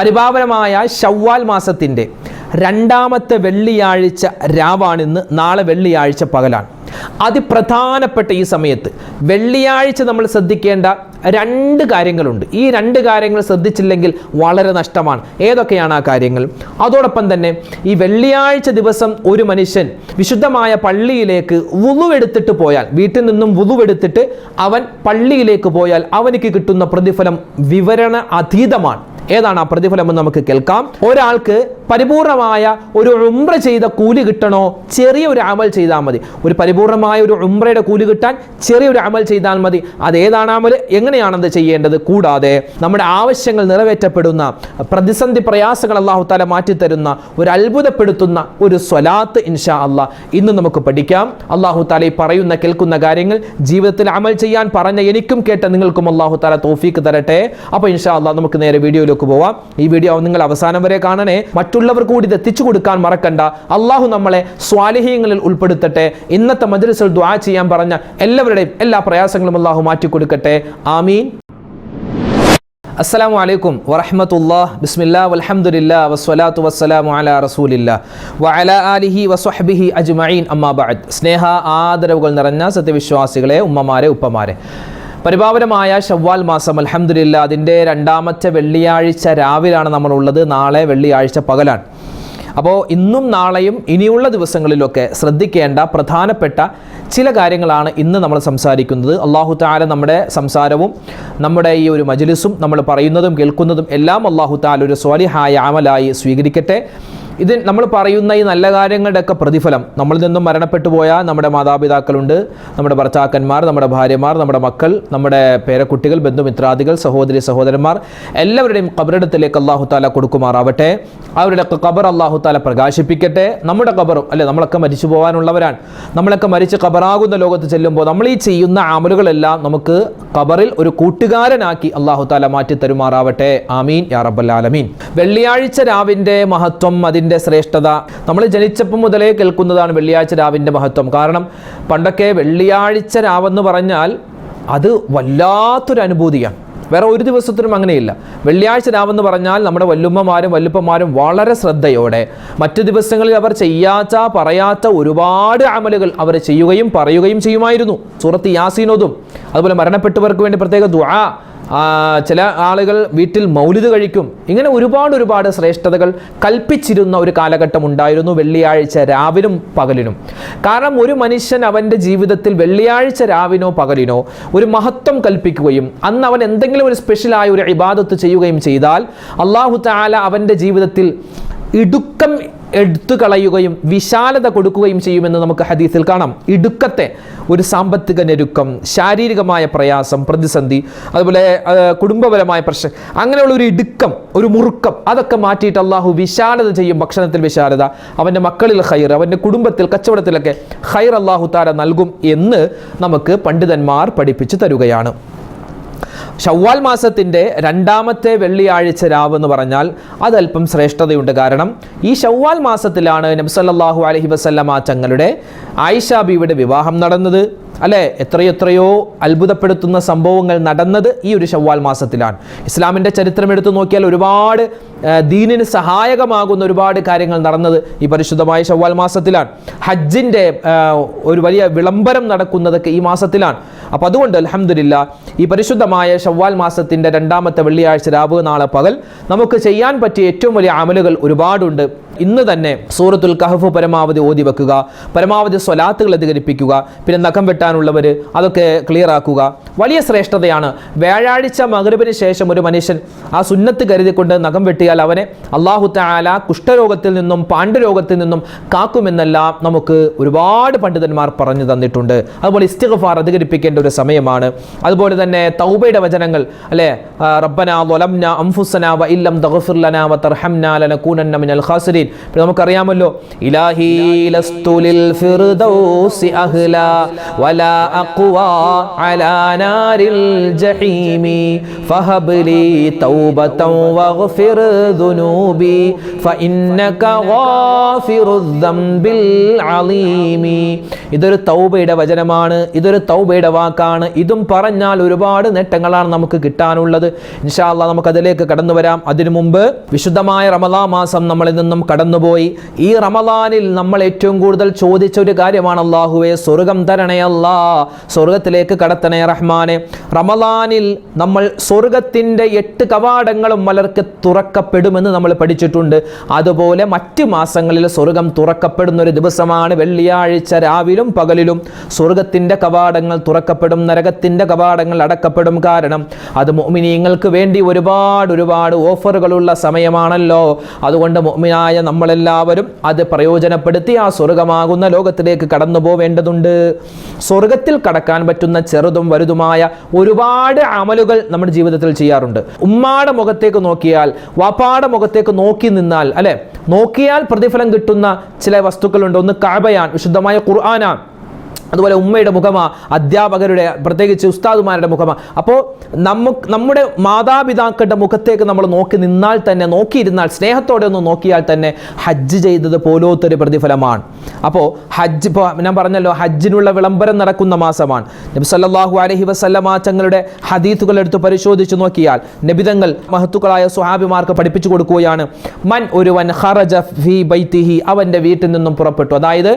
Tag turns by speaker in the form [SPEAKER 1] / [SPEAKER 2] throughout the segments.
[SPEAKER 1] പരിപാവനമായ ഷവ്വാൽ മാസത്തിന്റെ രണ്ടാമത്തെ വെള്ളിയാഴ്ച രാവാണിന്ന് നാളെ വെള്ളിയാഴ്ച പകലാണ്. അതിപ്രധാനപ്പെട്ട ഈ സമയത്ത് വെള്ളിയാഴ്ച നമ്മൾ ശ്രദ്ധിക്കേണ്ട രണ്ട് കാര്യങ്ങളുണ്ട്. ഈ രണ്ട് കാര്യങ്ങൾ ശ്രദ്ധിച്ചില്ലെങ്കിൽ വളരെ നഷ്ടമാണ്. ഏതൊക്കെയാണ് ആ കാര്യങ്ങൾ? അതോടൊപ്പം തന്നെ ഈ വെള്ളിയാഴ്ച ദിവസം ഒരു മനുഷ്യൻ വിശുദ്ധമായ പള്ളിയിലേക്ക് വുതുവെടുത്തിട്ട് പോയാൽ വീട്ടിൽ നിന്നും വുതുവെടുത്തിട്ട് അവൻ പള്ളിയിലേക്ക് പോയാൽ അവനിക്ക് കിട്ടുന്ന പ്രതിഫലം വിവരണ അതീതമാണ്. ഏതാണ് ആ പ്രതിഫലം എന്ന് നമുക്ക് കേൾക്കാം. ഒരാൾക്ക് പരിപൂർണമായ ഒരു ഉംറ ചെയ്ത കൂലി കിട്ടണോ? ചെറിയ ഒരു അമൽ ചെയ്താൽ മതി. ഒരു പരിപൂർണമായ ഒരു ഉംറയുടെ കൂലി കിട്ടാൻ ചെറിയൊരു അമൽ ചെയ്താൽ മതി. അത് ഏതാണ് അമൽ എങ്ങനെയാണത് ചെയ്യേണ്ടത്? കൂടാതെ നമ്മുടെ ആവശ്യങ്ങൾ നിറവേറ്റപ്പെടുന്ന പ്രതിസന്ധി പ്രയാസങ്ങൾ അള്ളാഹു താല മാറ്റിത്തരുന്ന ഒരു അത്ഭുതപ്പെടുത്തുന്ന ഒരു സ്വലാത്ത് ഇൻഷാ അള്ളാ. ഇന്ന് നമുക്ക് പഠിക്കാം. അള്ളാഹു താല പറയുന്ന കേൾക്കുന്ന കാര്യങ്ങൾ ജീവിതത്തിൽ അമൽ ചെയ്യാൻ പറഞ്ഞ എനിക്കും കേട്ട നിങ്ങൾക്കും അള്ളാഹു താല തോഫീക്ക് തരട്ടെ. അപ്പോൾ ഇൻഷാ അള്ളാ നമുക്ക് നേരെ വീഡിയോയിലേക്ക് പോവാം. ഈ വീഡിയോ നിങ്ങൾ അവസാനം വരെ കാണണേ. മറ്റുള്ളവർ കൂടി ഇത് എത്തിച്ചു കൊടുക്കാൻ മറക്കണ്ട. അള്ളാഹു നമ്മളെ സ്വാലിഹീങ്ങളിൽ ഉൾപ്പെടുത്തട്ടെ. ഇന്നത്തെ മദ്രസിൽ ദ്വാ ചെയ്യാൻ പറഞ്ഞ എല്ലാവരുടെയും എല്ലാ പ്രയാസങ്ങളും അള്ളാഹു മാറ്റിക്കൊടുക്കട്ടെ. ആമീൻ. അസ്സാം വലൈക്കും വറഹ്മത്തുള്ളാഹ്. ബിസ്മില്ലാ വലഹമുല്ല വസ്സലാത്തു വസ്സലാമു അല റസൂലില്ല വഅലാ ആലിഹി വസ്വഹ്ബിഹി അജ്മഈൻ. അമ്മാബാദ് സ്നേഹ ആദരവുകൾ നിറഞ്ഞ സത്യവിശ്വാസികളെ ഉമ്മമാരെ ഉപ്പമാരെ. പരിപാവനമായ ഷവ്വാൽ മാസം അലഹമില്ല അതിന്റെ രണ്ടാമത്തെ വെള്ളിയാഴ്ച രാവിലാണ് നമ്മളുള്ളത്. നാളെ വെള്ളിയാഴ്ച പകലാണ്. അപ്പോൾ ഇന്നും നാളെയും ഇനിയുള്ള ദിവസങ്ങളിലൊക്കെ ശ്രദ്ധിക്കേണ്ട പ്രധാനപ്പെട്ട ചില കാര്യങ്ങളാണ് ഇന്ന് നമ്മൾ സംസാരിക്കുന്നത്. അള്ളാഹു താല നമ്മുടെ സംസാരവും നമ്മുടെ ഈ ഒരു മജ്ലിസും നമ്മൾ പറയുന്നതും കേൾക്കുന്നതും എല്ലാം അള്ളാഹു താല ഒരു സ്വാലിഹായ ആമലായി സ്വീകരിക്കട്ടെ. ഇത് നമ്മൾ പറയുന്ന ഈ നല്ല കാര്യങ്ങളുടെയൊക്കെ പ്രതിഫലം. നമ്മളിൽ നിന്നും മരണപ്പെട്ടു പോയ നമ്മുടെ മാതാപിതാക്കളുണ്ട്. നമ്മുടെ ഭർത്താക്കന്മാർ നമ്മുടെ ഭാര്യമാർ നമ്മുടെ മക്കൾ നമ്മുടെ പേരക്കുട്ടികൾ ബന്ധുമിത്രാദികൾ സഹോദരി സഹോദരന്മാർ എല്ലാവരുടെയും കബറിടത്തിലേക്ക് അള്ളാഹു താല കൊടുക്കുമാറാവട്ടെ. അവരുടെ കബർ അള്ളാഹു താല പ്രകാശിപ്പിക്കട്ടെ. നമ്മുടെ കബറും അല്ലെ നമ്മളൊക്കെ മരിച്ചു പോകാനുള്ളവരാണ്. നമ്മളൊക്കെ മരിച്ച് കബറാകുന്ന ലോകത്ത് ചെല്ലുമ്പോൾ നമ്മൾ ഈ ചെയ്യുന്ന ആമലുകളെല്ലാം നമുക്ക് കബറിൽ ഒരു കൂട്ടുകാരനാക്കി അള്ളാഹു താല മാറ്റി തരുമാറാവട്ടെ ആമീൻ. യാ റബ്ബൽ ആലമീൻ. വെള്ളിയാഴ്ച രാവിന്റെ മഹത്വം അതിന്റെ ശ്രേഷ്ഠത. നമ്മൾ ജനിച്ചപ്പം മുതലേ കേൾക്കുന്നതാണ് വെള്ളിയാഴ്ച രാവിന്റെ മഹത്വം. കാരണം പണ്ടൊക്കെ വെള്ളിയാഴ്ച രാവെന്ന് പറഞ്ഞാൽ അത് വല്ലാത്തൊരു അനുഭൂതിയാണ്. വേറെ ഒരു ദിവസത്തിനും അങ്ങനെയില്ല. വെള്ളിയാഴ്ച രാവെന്ന് പറഞ്ഞാൽ നമ്മുടെ വല്ലുമ്മമാരും വല്ലുപ്പന്മാരും വളരെ ശ്രദ്ധയോടെ മറ്റു ദിവസങ്ങളിൽ അവർ ചെയ്യാത്ത പറയാത്ത ഒരുപാട് അമലുകൾ അവർ ചെയ്യുകയും പറയുകയും ചെയ്യുമായിരുന്നു. സൂറത്ത് യാസീനോതും അതുപോലെ മരണപ്പെട്ടവർക്ക് വേണ്ടി പ്രത്യേക ദുആ ചില ആളുകൾ വീട്ടിൽ മൗലിത് കഴിക്കും. ഇങ്ങനെ ഒരുപാട് ഒരുപാട് ശ്രേഷ്ഠതകൾ കൽപ്പിച്ചിരുന്ന ഒരു കാലഘട്ടം ഉണ്ടായിരുന്നു വെള്ളിയാഴ്ച രാവിലും പകലിനും. കാരണം ഒരു മനുഷ്യൻ അവന്റെ ജീവിതത്തിൽ വെള്ളിയാഴ്ച രാവിനോ പകലിനോ ഒരു മഹത്വം കൽപ്പിക്കുകയും അന്ന് അവൻ എന്തെങ്കിലും ഒരു സ്പെഷ്യലായ ഒരു ഇബാദത്ത് ചെയ്യുകയും ചെയ്താൽ അള്ളാഹു താല അവന്റെ ജീവിതത്തിൽ ഇടുക്കം എടുത്തു കളയുകയും വിശാലത കൊടുക്കുകയും ചെയ്യുമെന്ന് നമുക്ക് ഹദീസിൽ കാണാം. ഇടുക്കത്തെ ഒരു സാമ്പത്തിക ഞെരുക്കം ശാരീരികമായ പ്രയാസം പ്രതിസന്ധി അതുപോലെ കുടുംബപരമായ പ്രശ്നം അങ്ങനെയുള്ള ഒരു ഇടുക്കം ഒരു മുറുക്കം അതൊക്കെ മാറ്റിയിട്ട് അള്ളാഹു വിശാലത ചെയ്യും ഭക്ഷണത്തിൽ വിശാലത അവന്റെ മക്കളിൽ ഹൈർ അവന്റെ കുടുംബത്തിൽ കച്ചവടത്തിലൊക്കെ ഹൈർ അള്ളാഹു താര നൽകും എന്ന് നമുക്ക് പണ്ഡിതന്മാർ പഠിപ്പിച്ചു തരുകയാണ്. ഷവ്വാൽ മാസത്തിന്റെ രണ്ടാമത്തെ വെള്ളിയാഴ്ച രാവ് എന്ന് പറഞ്ഞാൽ അതല്പം ശ്രേഷ്ഠതയുണ്ട്. കാരണം ഈ ഷവ്വാൽ മാസത്തിലാണ് നബ്സല്ലാഹു അലഹി വസല്ലമ തങ്ങളുടെ ആയിഷ ബീവിയുടെ വിവാഹം നടന്നത്. അല്ലേ? എത്രയെത്രയോ അത്ഭുതപ്പെടുത്തുന്ന സംഭവങ്ങൾ നടന്നത് ഈ ഒരു ഷവ്വാൽ മാസത്തിലാണ്. ഇസ്ലാമിന്റെ ചരിത്രം എടുത്തു നോക്കിയാൽ ഒരുപാട് ദീനിന് സഹായകമാകുന്ന ഒരുപാട് കാര്യങ്ങൾ നടന്നത് ഈ പരിശുദ്ധമായ ഷവ്വാൽ മാസത്തിലാണ്. ഹജ്ജിന്റെ ഒരു വലിയ വിളംബരം നടക്കുന്നതൊക്കെ ഈ മാസത്തിലാണ്. അപ്പം അതുകൊണ്ട് അലഹമില്ല ഈ പരിശുദ്ധമായ ഷവ്വാൽ മാസത്തിന്റെ രണ്ടാമത്തെ വെള്ളിയാഴ്ച രാവ് നാളെ പകൽ നമുക്ക് ചെയ്യാൻ പറ്റിയ ഏറ്റവും വലിയ അമലുകൾ ഒരുപാടുണ്ട്. ഇന്ന് തന്നെ സൂറത്തുൽ കഹഫ് പരമാവധി ഓതി വെക്കുക പരമാവധി സ്വലാത്തുകൾ അധികരിപ്പിക്കുക പിന്നെ നഖം വെട്ടാനുള്ളവർ അതൊക്കെ ക്ലിയർ ആക്കുക. വലിയ ശ്രേഷ്ഠതയാണ്. വ്യാഴാഴ്ച മകരവിന് ശേഷം ഒരു മനുഷ്യൻ ആ സുന്നത്ത് കരുതിക്കൊണ്ട് നഖം വെട്ടിയാൽ അവനെ അള്ളാഹു താല കുഷ്ഠരോഗത്തിൽ നിന്നും പാണ്ഡുരോഗത്തിൽ നിന്നും കാക്കുമെന്നെല്ലാം നമുക്ക് ഒരുപാട് പണ്ഡിതന്മാർ പറഞ്ഞു തന്നിട്ടുണ്ട്. അതുപോലെ ഇസ്തിഗ്ഫാർ അധികരിപ്പിക്കേണ്ട ഒരു സമയമാണ്. അതുപോലെ തന്നെ തൗബയുടെ വചനങ്ങൾ അല്ലേ? റബ്ബന ലൊലംന അംഫുസന വ ഇല്ലം തഗ്ഫിർ ലനാ വ തർഹംന ലനകൂനന്ന മിനൽ ഖാസിരീൻ. മുർസലീൻ പിന്നെ നമുക്കറിയാമല്ലോ ഇലാഹി ലസ്തു ലിൽ ഫിർദൗസി അഹ്ല വലാ അഖ്വാ അലാ നാരിൽ ജഹീമി ഫഹബ് ലി തൗബതൻ വഗ്ഫിർ ദുനൂബി ഫഇന്നക ഗാഫിറു ദംബിൽ അലീമി. ഇതൊരു തൗബയുടെ വചനമാണ് ഇതൊരു തൗബയുടെ വാക്കാണ്. ഇതും പറഞ്ഞാൽ ഒരുപാട് നേട്ടങ്ങളാണ് നമുക്ക് കിട്ടാനുള്ളത്. ഇൻഷാല്ല നമുക്ക് അതിലേക്ക് കടന്നു വരാം അതിനു മുമ്പ് വിശുദ്ധമായ റമദാ മാസം നമ്മളിൽ നിന്നും കടന്നുപോയി. ഈ റമദാനിൽ നമ്മൾ ഏറ്റവും കൂടുതൽ ചോദിച്ച ഒരു കാര്യമാണ് അള്ളാഹുവെ സ്വർഗം തരണേ അല്ലാ സ്വർഗത്തിലേക്ക് കടത്തണേ റഹ്മാനെ. റമദാനിൽ നമ്മൾ സ്വർഗത്തിന്റെ എട്ട് കവാടങ്ങളും മലർക്ക് തുറക്കപ്പെടുമെന്ന് നമ്മൾ പഠിച്ചിട്ടുണ്ട്. അതുപോലെ മറ്റ് മാസങ്ങളിൽ സ്വർഗം തുറക്കപ്പെടുന്ന ഒരു ദിവസമാണ് വെള്ളിയാഴ്ച രാവിലും പകലിലും. സ്വർഗത്തിന്റെ കവാടങ്ങൾ തുറക്കപ്പെടും നരകത്തിന്റെ കവാടങ്ങൾ അടക്കപ്പെടും കാരണം അത് മോമിനിയങ്ങൾക്ക് വേണ്ടി ഒരുപാട് ഒരുപാട് ഓഫറുകളുള്ള സമയമാണല്ലോ. അതുകൊണ്ട് മോമിനായ നമ്മളെല്ലാവരും അത് പ്രയോജനപ്പെടുത്തി ആ സ്വർഗമാകുന്ന ലോകത്തിലേക്ക് കടന്നു പോവേണ്ടതുണ്ട്. സ്വർഗത്തിൽ കടക്കാൻ പറ്റുന്ന ചെറുതും വലുതുമായ ഒരുപാട് അമലുകൾ നമ്മുടെ ജീവിതത്തിൽ ചെയ്യാറുണ്ട്. ഉമ്മാടെ മുഖത്തേക്ക് നോക്കിയാൽ വാപ്പാടെ മുഖത്തേക്ക് നോക്കി നിന്നാൽ അല്ലെ? നോക്കിയാൽ പ്രതിഫലം കിട്ടുന്ന ചില വസ്തുക്കളുണ്ട്. ഒന്ന് കാബയാൻ വിശുദ്ധമായ ഖുർആനാണ്. അതുപോലെ ഉമ്മയുടെ മുഖമാ അധ്യാപകരുടെ പ്രത്യേകിച്ച് ഉസ്താദുമാരുടെ മുഖമാ. അപ്പോൾ നമുക്ക് നമ്മുടെ മാതാപിതാക്കളുടെ മുഖത്തേക്ക് നമ്മൾ നോക്കി നിന്നാൽ തന്നെ നോക്കിയിരുന്നാൽ സ്നേഹത്തോടെ ഒന്ന് നോക്കിയാൽ തന്നെ ഹജ്ജ് ചെയ്തത് പോലോത്തൊരു പ്രതിഫലമാണ്. അപ്പോൾ ഹജ്ജ് ഇപ്പോൾ ഞാൻ പറഞ്ഞല്ലോ ഹജ്ജിനുള്ള വിളംബരം നടക്കുന്ന മാസമാണ്. നബി സല്ലാഹു അലഹി വസല്ലമ തങ്ങളുടെ ഹദീത്തുകൾ എടുത്ത് പരിശോധിച്ച് നോക്കിയാൽ നബിതങ്ങൾ മഹത്തുക്കളായ സുഹാബിമാർക്ക് പഠിപ്പിച്ചു കൊടുക്കുകയാണ് മൻ ഒരുവൻ ഖറജ ഫീ ബൈത്തിഹി അവന്റെ വീട്ടിൽ നിന്നും പുറപ്പെട്ടു. അതായത്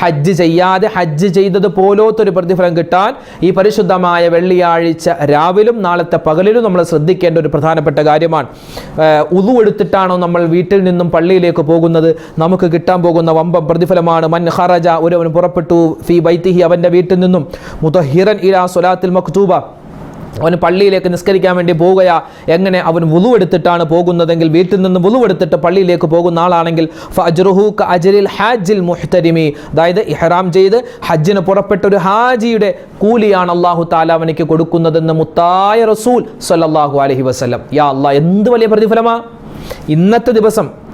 [SPEAKER 1] ഹജ്ജ് ചെയ്യാതെ ഹജ്ജ് ചെയ്തത് പോലോത്തൊരു പ്രതിഫലം കിട്ടാൻ ഈ പരിശുദ്ധമായ വെള്ളിയാഴ്ച രാവിലും നാളത്തെ പകലിലും നമ്മൾ ശ്രദ്ധിക്കേണ്ട ഒരു പ്രധാനപ്പെട്ട കാര്യമാണ്. ഉതു എടുത്തിട്ടാണോ നമ്മൾ വീട്ടിൽ നിന്നും പള്ളിയിലേക്ക് പോകുന്നത്? നമുക്ക് കിട്ടാൻ പോകുന്ന വമ്പം പ്രതിഫലമാണ്. മൻ ഹറജ ഒരുവൻ പുറപ്പെട്ടു. ഫി ബൈത്തിഹി അവന്റെ വീട്ടിൽ നിന്നും മുതഹിറൻ ഇലാ സൊലാത്തിൽ മക്തൂബ. അവൻ പള്ളിയിലേക്ക് നിസ്കരിക്കാൻ വേണ്ടി പോവുകയാ. എങ്ങനെ അവൻ എടുത്തിട്ടാണ് പോകുന്നതെങ്കിൽ വീട്ടിൽ നിന്ന് വുളുവെടുത്തിട്ട് പള്ളിയിലേക്ക് പോകുന്ന ആളാണെങ്കിൽ അജ്രിൽ ഹാജിൽ മുഹ്തരിമി. അതായത് ഇഹ്റാം ചെയ്ത് ഹജ്ജിന് പുറപ്പെട്ട ഒരു ഹാജിയുടെ കൂലിയാണ് അള്ളാഹു താലാവനിക്ക് കൊടുക്കുന്നതെന്ന് മുത്തായ റസൂൽ സല്ലാഹു അലൈഹി വസല്ലം. യാ അള്ളാഹ് എന്ത് വലിയ പ്രതിഫലമാ? ഇന്നത്തെ ദിവസം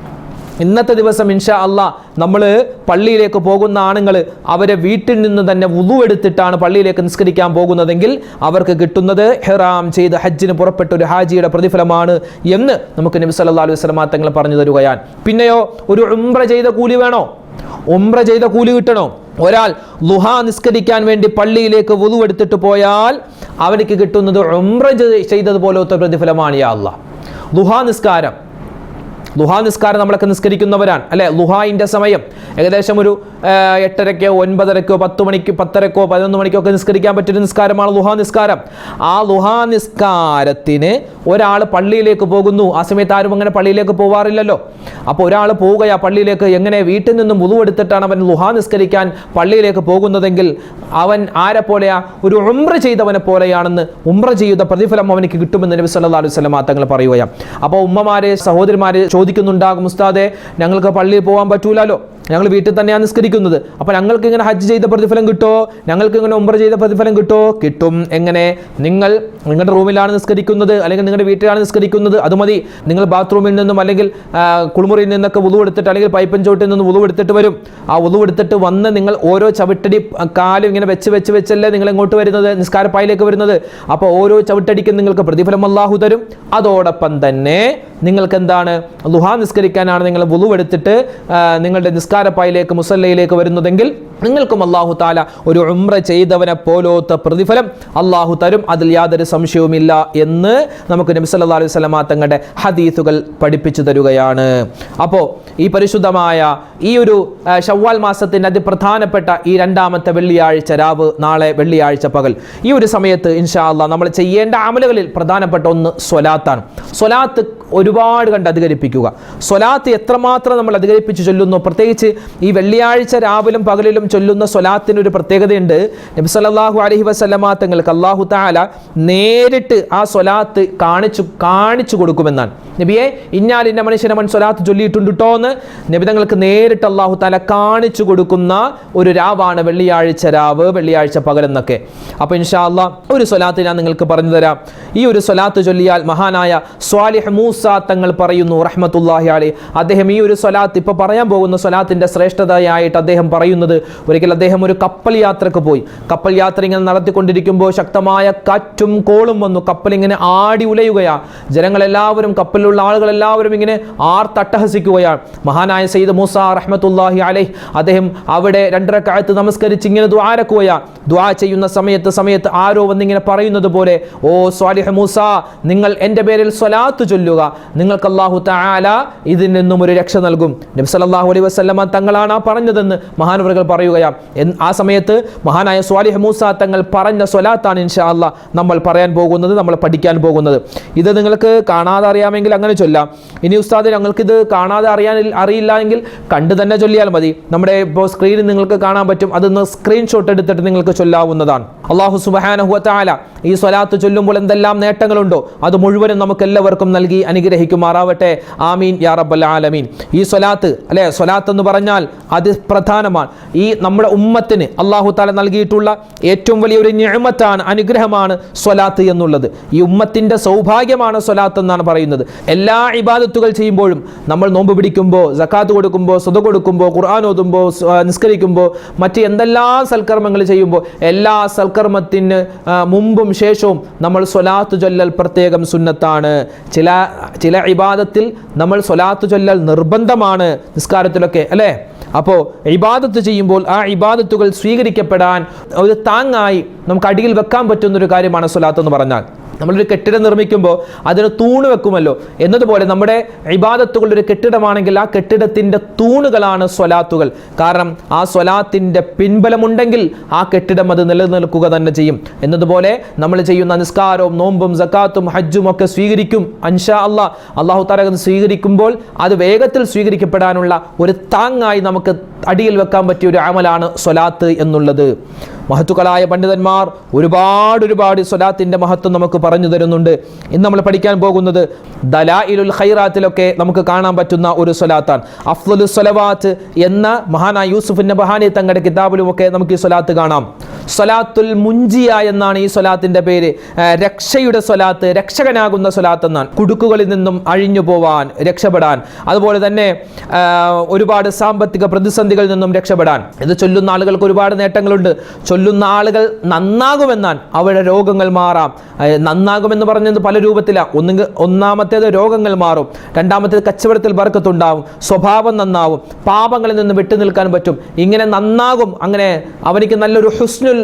[SPEAKER 1] ഇന്നത്തെ ദിവസം ഇൻഷാ അല്ല നമ്മൾ പള്ളിയിലേക്ക് പോകുന്ന ആണുങ്ങൾ അവരെ വീട്ടിൽ നിന്ന് തന്നെ വുളു എടുത്തിട്ടാണ് പള്ളിയിലേക്ക് നിസ്കരിക്കാൻ പോകുന്നതെങ്കിൽ അവർക്ക് കിട്ടുന്നത് ഹെറാം ചെയ്ത് ഹജ്ജിന് പുറപ്പെട്ട ഒരു ഹാജിയുടെ പ്രതിഫലമാണ് എന്ന് നമുക്ക് നബി സല്ലല്ലാഹു അലൈഹി വസല്ലം തങ്ങൾ പറഞ്ഞു തരുകയാണ്. പിന്നെയോ ഒരു ഉംറ ചെയ്ത കൂലി വേണോ? ഉംറ ചെയ്ത കൂലി കിട്ടണോ? ഒരാൾ ലുഹ നിസ്കരിക്കാൻ വേണ്ടി പള്ളിയിലേക്ക് വുളു എടുത്തിട്ട് പോയാൽ അവനിക്ക് കിട്ടുന്നത് ഉംറ ചെയ്തതുപോലത്തെ പ്രതിഫലമാണ് യാ അല്ല ലുഹ നിസ്കാരം. ലുഹാ നിസ്കാരം നമ്മളൊക്കെ നിസ്കരിക്കുന്നവരാണ് അല്ലെ? ലുഹായിന്റെ സമയം ഏകദേശം ഒരു എട്ടരക്കോ ഒൻപതരക്കോ പത്ത് മണിക്ക് പത്തരക്കോ പതിനൊന്ന് മണിക്കോ ഒക്കെ നിസ്കരിക്കാൻ പറ്റിയൊരു നിസ്കാരമാണ് ലുഹാ നിസ്കാരം. ആ ലുഹാ നിസ്കാരത്തിന് ഒരാൾ പള്ളിയിലേക്ക് പോകുന്നു. ആ സമയത്ത് ആരും അങ്ങനെ പള്ളിയിലേക്ക് പോവാറില്ലല്ലോ. അപ്പോൾ ഒരാൾ പോവുകയാണ് പള്ളിയിലേക്ക് എങ്ങനെ വീട്ടിൽ നിന്നും മുതുവെടുത്തിട്ടാണ് അവൻ ലുഹാ നിസ്കരിക്കാൻ പള്ളിയിലേക്ക് പോകുന്നതെങ്കിൽ അവൻ ആരെ പോലെയാ? ഒരു ഉമ്ര ചെയ്തവനെ പോലെയാണെന്ന് ഉമ്ര ചെയ്ത പ്രതിഫലം അവനിക്ക് കിട്ടുമെന്ന് നബി സല്ലല്ലാഹു അലൈഹി വസല്ലം തങ്ങൾ പറയുകയാണ്. അപ്പോൾ ഉമ്മമാരെ സഹോദരിമാരെ ചോദിക്കുന്നുണ്ടാകും ഉസ്താദെ. ഞങ്ങൾക്ക് പള്ളിയിൽ പോകാൻ പറ്റൂലല്ലോ ഞങ്ങൾ വീട്ടിൽ തന്നെയാണ് നിസ്കരിക്കുന്നത്. അപ്പോൾ ഞങ്ങൾക്ക് ഇങ്ങനെ ഹജ്ജ് ചെയ്ത പ്രതിഫലം കിട്ടോ? ഞങ്ങൾക്ക് ഇങ്ങനെ ഉംറ ചെയ്ത പ്രതിഫലം കിട്ടോ? കിട്ടും. എങ്ങനെ? നിങ്ങൾ നിങ്ങളുടെ റൂമിലാണ് നിസ്കരിക്കുന്നത് അല്ലെങ്കിൽ നിങ്ങളുടെ വീട്ടിലാണ് നിസ്കരിക്കുന്നത് അത് മതി. നിങ്ങൾ ബാത്റൂമിൽ നിന്നും അല്ലെങ്കിൽ കുളിമുറിയിൽ നിന്നൊക്കെ വുളു എടുത്തിട്ട് അല്ലെങ്കിൽ പൈപ്പൻ ചോട്ടിൽ നിന്ന് ഉളു എടുത്തിട്ട് വരും. ആ വുളു എടുത്തിട്ട് വന്ന് നിങ്ങൾ ഓരോ ചവിട്ടടി കാലും ഇങ്ങനെ വെച്ച് വെച്ച് വെച്ചല്ലേ നിങ്ങൾ ഇങ്ങോട്ട് വരുന്നത് നിസ്കാരപ്പായിലേക്ക് വരുന്നത്. അപ്പോൾ ഓരോ ചവിട്ടടിക്കും നിങ്ങൾക്ക് പ്രതിഫലം അല്ലാഹു തരും. അതോടൊപ്പം തന്നെ നിങ്ങൾക്ക് എന്താണ്? ലുഹാ നിസ്കരിക്കാനാണ് നിങ്ങൾ വുളു എടുത്തിട്ട് നിങ്ങളുടെ നിങ്ങളുടെ നിസ്കാരപ്പായിലേക്ക് മുസല്ലയിലേക്ക് വരുന്നതെങ്കിൽ നിങ്ങൾക്കും അള്ളാഹു താല ഒരു ഉമ്ര ചെയ്തവനെ പോലോത്ത പ്രതിഫലം അള്ളാഹു തരും. അതിൽ യാതൊരു സംശയവുമില്ല എന്ന് നമുക്ക് നബി സല്ലല്ലാഹു അലൈഹി വസല്ലമ തങ്ങളുടെ ഹദീസുകൾ പഠിപ്പിച്ചു തരുകയാണ്. അപ്പോൾ ഈ പരിശുദ്ധമായ ഈ ഒരു ഷവ്വാൽ മാസത്തിന്റെ അതിപ്രധാനപ്പെട്ട ഈ രണ്ടാമത്തെ വെള്ളിയാഴ്ച രാവ് നാളെ വെള്ളിയാഴ്ച പകൽ. ഈ ഒരു സമയത്ത് ഇൻഷാ അള്ളാഹ് നമ്മൾ ചെയ്യേണ്ട അമലുകളിൽ പ്രധാനപ്പെട്ട ഒന്ന് സ്വലാത്താണ്. സ്വലാത്ത് ഒരുപാട് കണ്ട് അധികരിപ്പിക്കുക. സ്വലാത്ത് എത്രമാത്രം നമ്മൾ അധികരിപ്പിച്ച് ചൊല്ലുന്നു. പ്രത്യേകിച്ച് ഈ വെള്ളിയാഴ്ച രാവിലും പകലിലും ചൊല്ലുന്ന സ്വലാത്തിന് ഒരു പ്രത്യേകതയുണ്ട്. നബി സല്ലാഹു അലഹി വസല്ലമ തങ്ങൾക്ക് അള്ളാഹു താല നേരിട്ട് ആ സ്വലാത്ത് കാണിച്ചു കാണിച്ചു കൊടുക്കുമെന്നാണ്. നബിയെ ഇന്നാലിന്ന മനുഷ്യനെ മൻ സ്വലാത്ത് ചൊല്ലിയിട്ടുണ്ട് കേട്ടോ എന്ന് നബി തങ്ങൾക്ക് നേരിട്ട് അള്ളാഹു താല കാണിച്ചു കൊടുക്കുന്ന ഒരു രാവാണ് വെള്ളിയാഴ്ച രാവ് വെള്ളിയാഴ്ച പകൽ എന്നൊക്കെ. അപ്പോൾ ഇൻഷാ അള്ളാഹ് ഒരു സ്വലാത്ത് ഞാൻ നിങ്ങൾക്ക് പറഞ്ഞു തരാം. ഈ ഒരു സ്വലാത്ത് ചൊല്ലിയാൽ മഹാനായ സ്വാലിഹ് മൂസ തങ്ങൾ പറയുന്നു റഹ്മത്തുല്ലാഹി അലി അദ്ദേഹം ഈ ഒരു സ്വലാത്ത് ഇപ്പോൾ പറയാൻ പോകുന്ന സ്വലാത്തിന്റെ ശ്രേഷ്ഠതയായിട്ട് അദ്ദേഹം പറയുന്നത് ഒരിക്കൽ അദ്ദേഹം ഒരു കപ്പൽ യാത്രയ്ക്ക് പോയി. കപ്പൽ യാത്ര ഇങ്ങനെ നടത്തിക്കൊണ്ടിരിക്കുമ്പോൾ ശക്തമായ കാറ്റും കോളും വന്നു. കപ്പൽ ഇങ്ങനെ ആടി ഉലയുകയാണ് ജനങ്ങളെല്ലാവരും കപ്പലിലുള്ള ആളുകളെല്ലാവരും ഇങ്ങനെ ആർത്തട്ടഹസിക്കുകയാണ്. മഹാനായ സയ്യിദ് മൂസ റഹ്മത്തുല്ലാഹി അലൈഹ് അദ്ദേഹം അവിടെ രണ്ടര കാലത്ത് നമസ്കരിച്ച് ഇങ്ങനെ ദ്വാരക്കുകയാണ് ദ്വാ ചെയ്യുന്ന സമയത്ത് സമയത്ത് ആരോ വന്നിങ്ങനെ പറയുന്നത് പോലെ ഓ സ്വാലിഹ് മൂസ നിങ്ങൾ എന്റെ പേരിൽ സ്വലാത്ത് ചൊല്ലുക. നിങ്ങൾക്ക് അള്ളാഹു തആല ഇതിൽ നിന്നും ഒരു രക്ഷ നൽകും. നബി സല്ലല്ലാഹു അലൈഹി വസല്ലമ തങ്ങളാണ് പറഞ്ഞതെന്ന് മഹാനവറുകൾ പറയുകയാണ് ആ സമയത്ത് മഹാനായ സ്വാലിഹ് മൂസ തങ്ങൾ പറഞ്ഞ സ്വലാത്താണ് ഇൻഷാ അല്ല നമ്മൾ പറയാൻ പോകുന്നത് നമ്മൾ പഠിക്കാൻ പോകുന്നത്. ഇത് നിങ്ങൾക്ക് കാണാതെ അറിയാമെങ്കിൽ അങ്ങനെ ചൊല്ലാം. ഇനി ഉസ്താദ് ഞങ്ങൾക്കിത് കാണാതെ അറിയാൻ അറിയില്ല എങ്കിൽ കണ്ടു തന്നെ ചൊല്ലിയാൽ മതി. നമ്മുടെ ഇപ്പോൾ സ്ക്രീനിൽ നിങ്ങൾക്ക് കാണാൻ പറ്റും. അതൊന്ന് സ്ക്രീൻഷോട്ട് എടുത്തിട്ട് നിങ്ങൾക്ക് ചൊല്ലാവുന്നതാണ്. അള്ളാഹു സുബഹാനഹു താല ഈ സ്വലാത്ത് ചൊല്ലുമ്പോൾ എന്തെല്ലാം നേട്ടങ്ങളുണ്ടോ അത് മുഴുവനും നമുക്ക് എല്ലാവർക്കും നൽകി അനുഗ്രഹിക്കുമാറാവട്ടെ. ആമീൻ യാ റബ്ബൽ ആലമീൻ. ഈ സ്വലാത്ത് അല്ലെ? സ്വലാത്ത് എന്ന് പറഞ്ഞാൽ അതിപ്രധാനമാണ് ഈ നമ്മുടെ ഉമ്മത്തിന് അള്ളാഹു താല നൽകിയിട്ടുള്ള ഏറ്റവും വലിയൊരു ഞെമത്താണ് അനുഗ്രഹമാണ് സ്വലാത്ത് എന്നുള്ളത്. ഈ ഉമ്മത്തിന്റെ സൗഭാഗ്യമാണ് സ്വലാത്ത് എന്നാണ് പറയുന്നത്. എല്ലാ ഇബാദത്തുകൾ ചെയ്യുമ്പോഴും നമ്മൾ നോമ്പ് പിടിക്കുമ്പോൾ ജക്കാത്ത് കൊടുക്കുമ്പോൾ സ്വത കൊടുക്കുമ്പോൾ ഖുർആൻ ഓതുമ്പോൾ നിസ്കരിക്കുമ്പോൾ മറ്റ് എന്തെല്ലാം സൽക്കർമ്മങ്ങൾ ചെയ്യുമ്പോൾ എല്ലാ സൽക്കർമ്മത്തിന് മുമ്പും ശേഷവും നമ്മൾ സ്വലാത്ത് ചൊല്ലൽ പ്രത്യേകം സുന്നത്താണ്. ചില ചില ഇബാദത്തിൽ നമ്മൾ സ്വലാത്ത് ചൊല്ലൽ നിർബന്ധമാണ് നിസ്കാരത്തിലൊക്കെ അല്ലേ? അപ്പോൾ ഇബാദത്ത് ചെയ്യുമ്പോൾ ആ ഇബാദത്തുകൾ സ്വീകരിക്കപ്പെടാൻ ഒരു താങ്ങായി നമുക്ക് അടിയിൽ വെക്കാൻ പറ്റുന്ന ഒരു കാര്യമാണ് സ്വലാത്ത് എന്ന് പറഞ്ഞാൽ. നമ്മളൊരു കെട്ടിടം നിർമ്മിക്കുമ്പോൾ അതിന് തൂണ് വെക്കുമല്ലോ. എന്നതുപോലെ നമ്മുടെ ഇബാദത്തുകളുടെ ഒരു കെട്ടിടമാണെങ്കിൽ ആ കെട്ടിടത്തിന്റെ തൂണുകളാണ് സ്വലാത്തുകൾ. കാരണം ആ സ്വലാത്തിന്റെ പിൻബലമുണ്ടെങ്കിൽ ആ കെട്ടിടം അത് നിലനിൽക്കുക തന്നെ ചെയ്യും. എന്നതുപോലെ നമ്മൾ ചെയ്യുന്ന നിസ്കാരവും നോമ്പും സക്കാത്തും ഹജ്ജും ഒക്കെ സ്വീകരിക്കും. അൻഷാ അള്ളാഹ് അള്ളാഹു താരകൻ സ്വീകരിക്കുമ്പോൾ അത് വേഗത്തിൽ സ്വീകരിക്കപ്പെടാനുള്ള ഒരു താങ്ങായി നമുക്ക് അടിയിൽ വെക്കാൻ പറ്റിയ ഒരു അമലാണ് സ്വലാത്ത് എന്നുള്ളത്. മഹത്തുക്കളായ പണ്ഡിതന്മാർ ഒരുപാട് ഒരുപാട് സ്വലാത്തിന്റെ മഹത്വം നമുക്ക് പറഞ്ഞു തരുന്നുണ്ട്. ഇന്ന് നമ്മൾ പഠിക്കാൻ പോകുന്നത് ദലാ ഇലുൽ ഖൈറാത്തിലൊക്കെ നമുക്ക് കാണാൻ പറ്റുന്ന ഒരു സ്വലാത്താണ്. അഫ്ലുൽ സ്വലവാത്ത് എന്ന മഹാനായ യൂസുഫ് നബഹാനി തങ്ങളുടെ കിതാബിലുമൊക്കെ നമുക്ക് ഈ സ്വലാത്ത് കാണാം. സ്വലാത്തുൽ മുഞ്ചിയ എന്നാണ് ഈ സ്വലാത്തിന്റെ പേര്. രക്ഷയുടെ സ്വലാത്ത് രക്ഷകനാകുന്ന സ്വലാത്ത് എന്നാണ് കുടുക്കുകളിൽ നിന്നും അഴിഞ്ഞു പോവാൻ രക്ഷപ്പെടാൻ. അതുപോലെ തന്നെ ഒരുപാട് സാമ്പത്തിക പ്രതിസന്ധികളിൽ നിന്നും രക്ഷപ്പെടാൻ. ഇത് ചൊല്ലുന്ന ആളുകൾക്ക് ഒരുപാട് നേട്ടങ്ങളുണ്ട്. ചൊല്ലുന്ന ആളുകൾ നന്നാകുമെന്നാണ്. അവരുടെ രോഗങ്ങൾ മാറാം. നന്നാകുമെന്ന് പറഞ്ഞത് പല രൂപത്തിലാണ് ഒന്നുകിൽ ഒന്നാമത്തേത് രോഗങ്ങൾ മാറും. രണ്ടാമത്തേത് കച്ചവടത്തിൽ വർക്കത്തുണ്ടാവും സ്വഭാവം നന്നാവും. പാപങ്ങളിൽ നിന്ന് വിട്ടുനിൽക്കാൻ പറ്റും. ഇങ്ങനെ നന്നാകും. അങ്ങനെ അവനിക്ക് നല്ലൊരു ഹുസ്നുൽ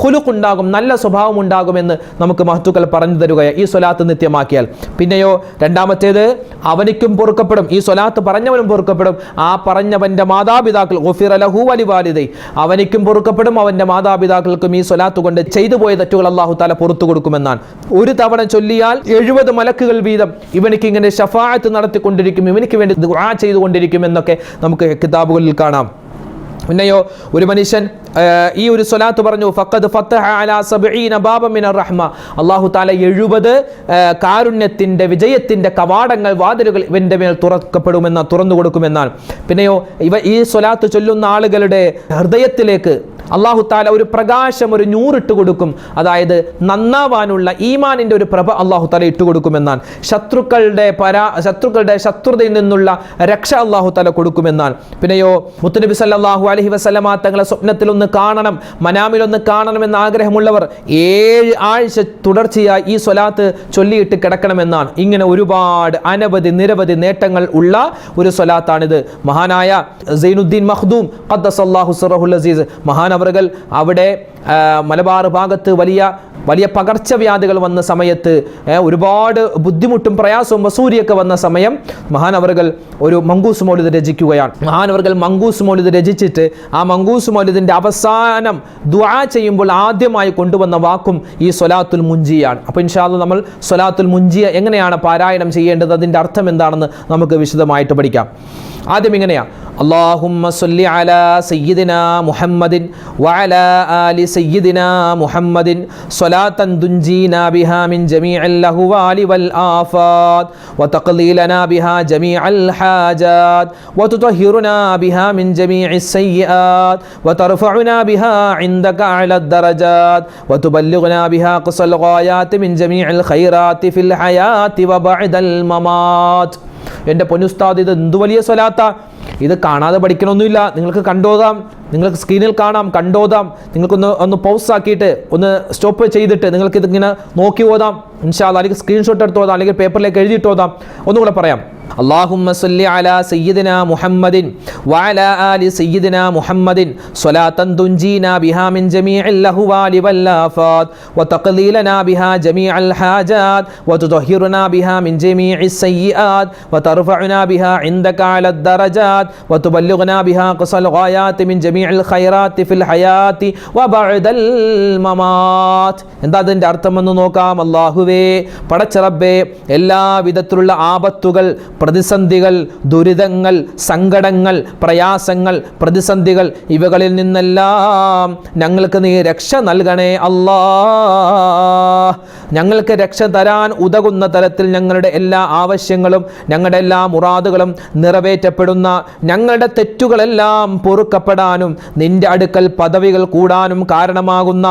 [SPEAKER 1] ഹുലുക്ക് ഉണ്ടാകും നല്ല സ്വഭാവം ഉണ്ടാകുമെന്ന് നമുക്ക് മഹത്തുക്കൾ പറഞ്ഞു തരുകയാണ്. ഈ സ്വലാത്ത് നിത്യമാക്കിയാൽ. പിന്നെയോ രണ്ടാമത്തേത് അവനിക്കും പൊറുക്കപ്പെടും. ഈ സ്വലാത്ത് പറഞ്ഞവനും പൊറുക്കപ്പെടും. ആ പറഞ്ഞവന്റെ മാതാപിതാക്കൾ ഗുഫിറ ലഹു വലിവാലിദൈ അവനിക്കും പൊറുക്കപ്പെടും അവന്റെ മാതാപിതാക്കൾക്കും ഈ സ്വലാത്ത് കൊണ്ട് ചെയ്തു പോയ തെറ്റുകൾ അള്ളാഹു താല പുറത്തു കൊടുക്കുമെന്നാണ്. ഒരു തവണ ചൊല്ലിയാൽ എഴുപത് മലക്കുകൾ വീതം ഇവനിക്ക് ഇങ്ങനെ ഷഫായത്ത് നടത്തിക്കൊണ്ടിരിക്കും ഇവനിക്ക് വേണ്ടി ദുആ ചെയ്തുകൊണ്ടിരിക്കും എന്നൊക്കെ നമുക്ക് കിതാബുകളിൽ കാണാം. പിന്നെയോ ഒരു മനുഷ്യൻ ഈ ഒരു സ്വലാത്ത് പറഞ്ഞു ഫഖദ് ഫത്തഹ അലാ സബീന ബാബ മിനർ റഹ്മ. അല്ലാഹു തആല 70 ആ, കാരുണ്യത്തിന്റെ വിജയത്തിന്റെ കവാടങ്ങൾ വാതിലുകൾ ഇവന്റെ മേൽ തുറക്കപ്പെടുമെന്ന് തുറന്നു കൊടുക്കുമെന്നാണ് പിന്നെയോ ഇവ ഈ സ്വലാത്ത് ചൊല്ലുന്ന ആളുകളുടെ ഹൃദയത്തിലേക്ക് അള്ളാഹു താല ഒരു പ്രകാശം ഒരു നൂറിട്ട് കൊടുക്കും. അതായത് നന്നാവാനുള്ള ഈമാനിന്റെ ഒരു പ്രഭ അള്ളാഹു താല ഇട്ട് കൊടുക്കുമെന്നാണ്. ശത്രുക്കളുടെ പരാ ശത്രുക്കളുടെ ശത്രുതയിൽ നിന്നുള്ള രക്ഷ അള്ളാഹു താല കൊടുക്കുമെന്നാണ്. പിന്നെയോ മുത്തുനബി സല്ലാഹു അലഹി വസ്ലമാ തങ്ങളെ സ്വപ്നത്തിൽ ഒന്ന് കാണണം മനാമിലൊന്ന് കാണണമെന്ന് ആഗ്രഹമുള്ളവർ ഏഴ് ആഴ്ച തുടർച്ചയായി ഈ സ്വലാത്ത് ചൊല്ലിയിട്ട് കിടക്കണമെന്നാണ്. ഇങ്ങനെ ഒരുപാട് അനവധി നിരവധി നേട്ടങ്ങൾ ഉള്ള ഒരു സ്വലാത്താണിത്. മഹാനായ സൈനുദ്ദീൻ ഖദ്ദസല്ലാഹു സിറഹുൽ അസീസ് മഹാന മഹാനവറുകൾ അവിടെ മലബാർ ഭാഗത്ത് വലിയ വലിയ പകർച്ചവ്യാധികൾ വന്ന സമയത്ത് ഒരുപാട് ബുദ്ധിമുട്ടും പ്രയാസവും വസൂരിയൊക്കെ വന്ന സമയം മഹാനവറുകൾ ഒരു മങ്കൂസ് മൗലിദ് രചിക്കുകയാണ്. മഹാനവറുകൾ മങ്കൂസ് മൗലിദ് രചിച്ചിട്ട് ആ മങ്കൂസ് മൗലിദിന്റെ അവസാനം ദുആ ചെയ്യുമ്പോൾ ആദ്യമായി കൊണ്ടുവന്ന വാക്കും ഈ സൊലാത്തുൽ മുഞ്ചിയാണ് അപ്പോൾ ഇൻഷാല്ല നമ്മൾ സൊലാത്തുൽ മുഞ്ചിയ എങ്ങനെയാണ് പാരായണം ചെയ്യേണ്ടത്? അതിന്റെ അർത്ഥം എന്താണെന്ന് നമുക്ക് വിശദമായിട്ട് പഠിക്കാം. ആദ്യം ഇങ്ങനെയാണ് اللهم صل على سيدنا محمد وعلى آل سيدنا محمد صلاة تنجينا بها من جميع الأهوال والآفات وتقضي لنا بها جميع الحاجات وتطهرنا بها من جميع السيئات وترفعنا بها عندك أعلى الدرجات وتبلغنا بها قصى الغايات من جميع الخيرات في الحياة وبعد الممات എന്റെ പൊന്നുസ്താദ് ഇത് എന്തു വലിയ സ്വലാത്ത? ഇത് കാണാതെ പഠിക്കണമൊന്നുമില്ല. നിങ്ങൾക്ക് കണ്ടോതാം. നിങ്ങൾക്ക് സ്ക്രീനിൽ കാണാം. കണ്ടോതാം. നിങ്ങൾക്കൊന്ന് ഒന്ന് പൗസ് ആക്കിയിട്ട് ഒന്ന് സ്റ്റോപ്പ് ചെയ്തിട്ട് നിങ്ങൾക്ക് ഇതിങ്ങനെ നോക്കി ഓതാം. ഇൻഷാല്ല അല്ലെങ്കിൽ സ്ക്രീൻഷോട്ട് എടുത്ത് അല്ലെങ്കിൽ പേപ്പറിലേക്ക് എഴുതിയിട്ട് ഓതാം. ഒന്നുകൂടെ പറയാം. അള്ളാഹുമ്മ സല്ലി അല സയ്യിദിന മുഹമ്മദിൻ വഅല ആലി സയ്യിദിന മുഹമ്മദിൻ സ്വലാത്തൻ തുൻജീനാ ബിഹാ മിൻ ജമീഇൽ ലഹുവാലി വല്ലാഫാത് വതഖ്ലീലന ബിഹാ ജമീഅൽ ഹാജാത് വതുതഹിറുന ബിഹാ മിൻ ജമീഇസ് സയ്യിആത് വതർഫഉന ബിഹാ ഇൻദക അല ദറജാത് വതുബല്ലിഗ്ന ബിഹാ ഖസൽ ഗായാതി മിൻ ജമീഇൽ ഖൈറാത്തി ഫിൽ ഹയാതി വബഅദൽ മമാത് എന്താ അതിന്റെ അർത്ഥമെന്ന് നോക്കാം? അള്ളാഹുവേ പടച്ചറബ്ബേ എല്ലാ വിധത്തിലുള്ള ആപത്തുകൾ പ്രതിസന്ധികൾ ദുരിതങ്ങൾ സങ്കടങ്ങൾ പ്രയാസങ്ങൾ പ്രതിസന്ധികൾ ഇവകളിൽ നിന്നെല്ലാം ഞങ്ങൾക്ക് നീ രക്ഷ നൽകണേ അല്ലാ ഞങ്ങൾക്ക് രക്ഷ തരാൻ ഉതകുന്ന തരത്തിൽ ഞങ്ങളുടെ എല്ലാ ആവശ്യങ്ങളും ഞങ്ങളുടെ എല്ലാ മുറാദുകളും നിറവേറ്റപ്പെടുന്ന ഞങ്ങളുടെ തെറ്റുകളെല്ലാം പൊറുക്കപ്പെടാനും നിന്റെ അടുക്കൽ പദവികൾ കൂടാനും കാരണമാകുന്ന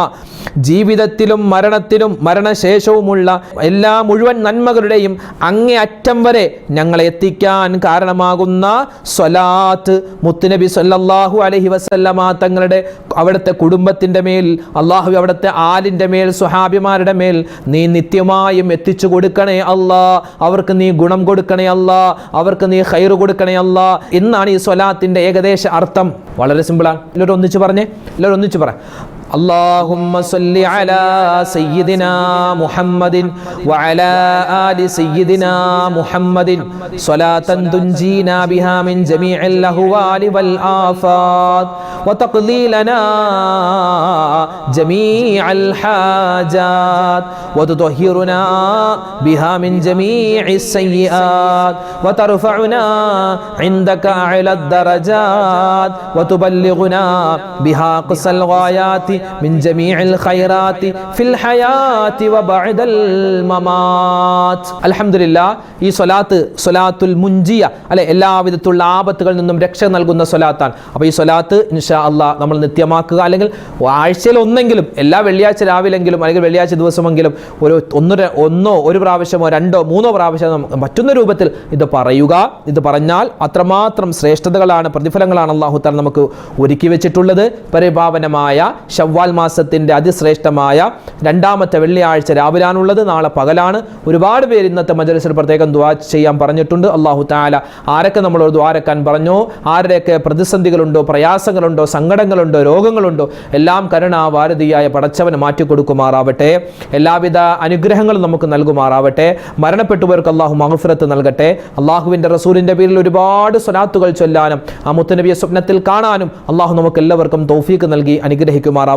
[SPEAKER 1] ജീവിതത്തിലും മരണത്തിലും മരണശേഷവുമുള്ള എല്ലാ മുഴുവൻ നന്മകളുടെയും അങ്ങേ അറ്റം വരെ ഞങ്ങളെ എത്തിക്കാൻ കാരണമാകുന്ന സ്വലാത്ത് മുത്തുനബി സല്ലാഹു അലഹി വസല്ലമ തങ്ങളുടെ അവിടുത്തെ കുടുംബത്തിന്റെ മേൽ അള്ളാഹു അവിടുത്തെ ആലിന്റെ മേൽ സ്വഹാബിമാരുടെ മേൽ നീ നിത്യമായും എത്തിച്ചു കൊടുക്കണേ അല്ല. അവർക്ക് നീ ഗുണം കൊടുക്കണേ അല്ല. അവർക്ക് നീ ഹൈറ് കൊടുക്കണേ അല്ല. എന്നാണ് ഈ സ്വലാത്തിന്റെ ഏകദേശ അർത്ഥം. വളരെ സിമ്പിളാണ് എല്ലാവരും ഒന്നിച്ച് പറഞ്ഞേ. എല്ലാവരും ഒന്നിച്ച് പറ. اللهم صل على سيدنا محمد وعلى آل سيدنا محمد صلاة تنجينا بها من جميع الأهوال والآفات وتقضي لنا جميع الحاجات وتطهرنا بها من جميع السيئات وترفعنا عندك أعلى الدرجات وتبلغنا بها قصى الغايات من جميع الخيرات في الحياة وبعد الممات الحمد لله ഈ സ്വലാത്ത് സ്വലാത്തുൽ മുഞ്ചിയ അല്ലെ എല്ലാവിധത്തിലുള്ള ആപത്തുകളിൽ നിന്നും രക്ഷ നൽകുന്ന സ്വലാത്താണ് അപ്പോൾ ഈ സ്വലാത്ത് ഇൻഷാ അള്ളാ നമ്മൾ നിത്യമാക്കുക അല്ലെങ്കിൽ ആഴ്ചയിൽ ഒന്നെങ്കിലും എല്ലാ വെള്ളിയാഴ്ച രാവിലെങ്കിലും അല്ലെങ്കിൽ വെള്ളിയാഴ്ച ദിവസമെങ്കിലും ഒരു ഒന്നര ഒന്നോ ഒരു പ്രാവശ്യമോ രണ്ടോ മൂന്നോ പ്രാവശ്യം നമുക്ക് പറ്റുന്ന രൂപത്തിൽ ഇത് പറയുക ഇത് പറഞ്ഞാൽ അത്രമാത്രം ശ്രേഷ്ഠതകളാണ് പ്രതിഫലങ്ങളാണ് അള്ളാഹു താല നമുക്ക് ഒരുക്കി വെച്ചിട്ടുള്ളത് പരിപാവനമായ ഷവ്വാൽ മാസത്തിന്റെ അതിശ്രേഷ്ഠമായ രണ്ടാമത്തെ വെള്ളിയാഴ്ച രാവിലാണുള്ളത്. നാളെ പകലാണ്. ഒരുപാട് പേര് ഇന്നത്തെ മജലിസിൽ പ്രത്യേകം ദ്വാ ചെയ്യാൻ പറഞ്ഞിട്ടുണ്ട്. അള്ളാഹു താല ആരൊക്കെ നമ്മളോട് ദ്വാരക്കാൻ പറഞ്ഞോ? ആരുടെയൊക്കെ പ്രതിസന്ധികളുണ്ടോ? പ്രയാസങ്ങളുണ്ടോ? സങ്കടങ്ങളുണ്ടോ? രോഗങ്ങളുണ്ടോ? എല്ലാം കരുണാവാരതിയായ പടച്ചവന് മാറ്റിക്കൊടുക്കുമാറാവട്ടെ. എല്ലാവിധ അനുഗ്രഹങ്ങളും നമുക്ക് നൽകുമാറാവട്ടെ. മരണപ്പെട്ടവർക്ക് അള്ളാഹു മഹഫിറത്ത് നൽകട്ടെ. അള്ളാഹുവിന്റെ റസൂലിന്റെ പേരിൽ ഒരുപാട് സ്വലാത്തുകൾ ചൊല്ലാനും ആ മുത്തനബിയെ സ്വപ്നത്തിൽ കാണാനും അള്ളാഹു നമുക്ക് എല്ലാവർക്കും തൗഫീക്ക് നൽകി അനുഗ്രഹിക്കുമാറാവട്ടെ.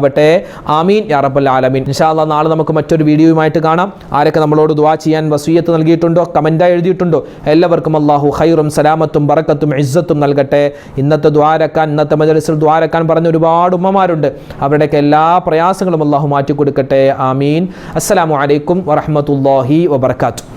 [SPEAKER 1] ആമീൻ. യാ റബ്ബൽ ആലമീൻ. ഇൻഷാല്ല നാളെ നമുക്ക് മറ്റൊരു വീഡിയോയുമായിട്ട് കാണാം. ആരൊക്കെ നമ്മളോട് ദുവാ ചെയ്യാൻ വസൂയത്ത് നൽകിയിട്ടുണ്ടോ? കമന്റായി എഴുതിയിട്ടുണ്ടോ? എല്ലാവർക്കും അള്ളാഹു ഹൈറും സലാമത്തും ബറക്കത്തും ഇസ്സത്തും നൽകട്ടെ. ഇന്നത്തെ ദ്വാരക്കാൻ ഇന്നത്തെ മജലിസിൽ ദ്വാരക്കാൻ പറഞ്ഞ ഒരുപാട് ഉമ്മമാരുണ്ട്. അവരുടെയൊക്കെ എല്ലാ പ്രയാസങ്ങളും അള്ളാഹു മാറ്റിക്കൊടുക്കട്ടെ. ആമീൻ. അസ്സലാമു അലൈക്കും വറഹമത്തല്ലാഹി വബർക്കാത്തു